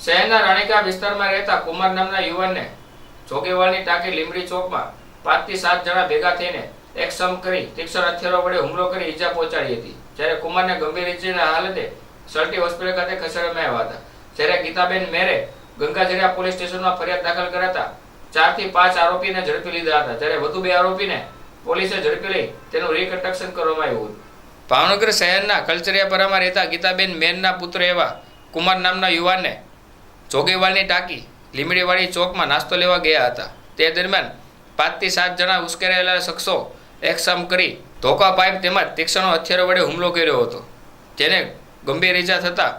શહેરના રાણીકા વિસ્તારમાં રહેતા કુમાર નામના યુવાનને જોગેવાળની ટાંકી લીમડી ચોકમાં પાંચથી સાત જણા ભેગા થઈને એક સમ કરી તીક્ષણ હથિયારો વડે હુમલો કરી ઈજા પહોંચાડી હતી. જ્યારે કુમારને ગંભીર ઇજાના હાલતે સલટી હોસ્પિટલ ખાતે ખસેડવામાં આવ્યા હતા. જ્યારે ગીતાબેન મેરે ગંગાજરિયા પોલીસ સ્ટેશનમાં ફરિયાદ દાખલ કરાતા ચારથી પાંચ આરોપીને ઝડપી લીધા હતા. જ્યારે વધુ બે આરોપીને પોલીસે ઝડપી લઈ તેનું રિકન્સ્ટ્રક્શન કરવામાં આવ્યું ભાવનગર શહેરના કલચરિયાપરામાં રહેતા ગીતાબેન મેનના પુત્ર એવા કુમાર નામના યુવાનને જોગેવાલની ટાંકી લીમડીવાળી ચોકમાં નાસ્તો લેવા ગયા હતા. તે દરમિયાન પાંચથી સાત જણા ઉશ્કેરાયેલા શખ્સો એકસમ કરી ધોકા પાઇપ તેમજ તીક્ષ્ણ હથિયારો વડે હુમલો કર્યો હતો, જેને ગંભીર ઈજા થતાં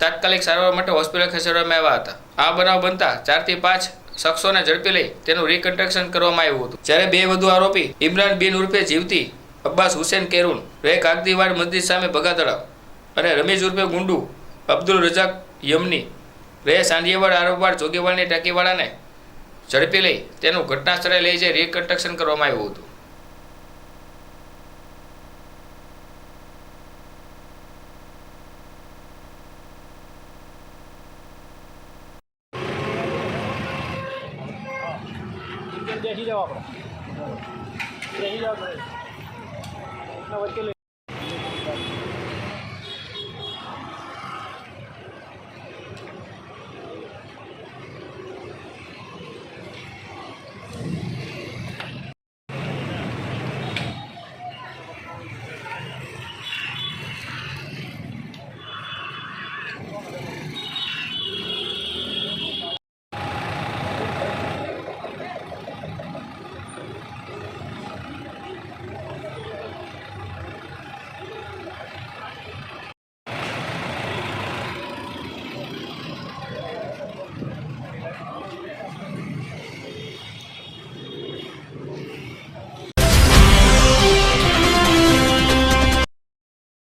તાત્કાલિક સારવાર માટે હોસ્પિટલ ખસેડવામાં આવ્યા હતા. આ બનાવ બનતા ચારથી પાંચ શખ્સોને ઝડપી લઈ તેનું રિકન્સ્ટ્રક્શન કરવામાં આવ્યું હતું. જ્યારે બે વધુ આરોપી ઇમરાન બિન ઉર્ફે જીવતી અબ્બાસ હુસેન કેરુન રે કાગદીવાડ મસ્જિદ સામે ભગા અને રમેશ ઉર્ફે ગુંડુ અબ્દુલ રજાક યમની રે સાંડિયાવાડ આરોપવાડ જોગીવાડની ટાંકીવાળાને ઝડપી લઈ તેનું ઘટના સ્થળે લઈ જઈ રિકન્સ્ટ્રક્શન કરવામાં આવ્યું હતું. બેસી જાઓ આપણે. બેસી જાઓ લઈ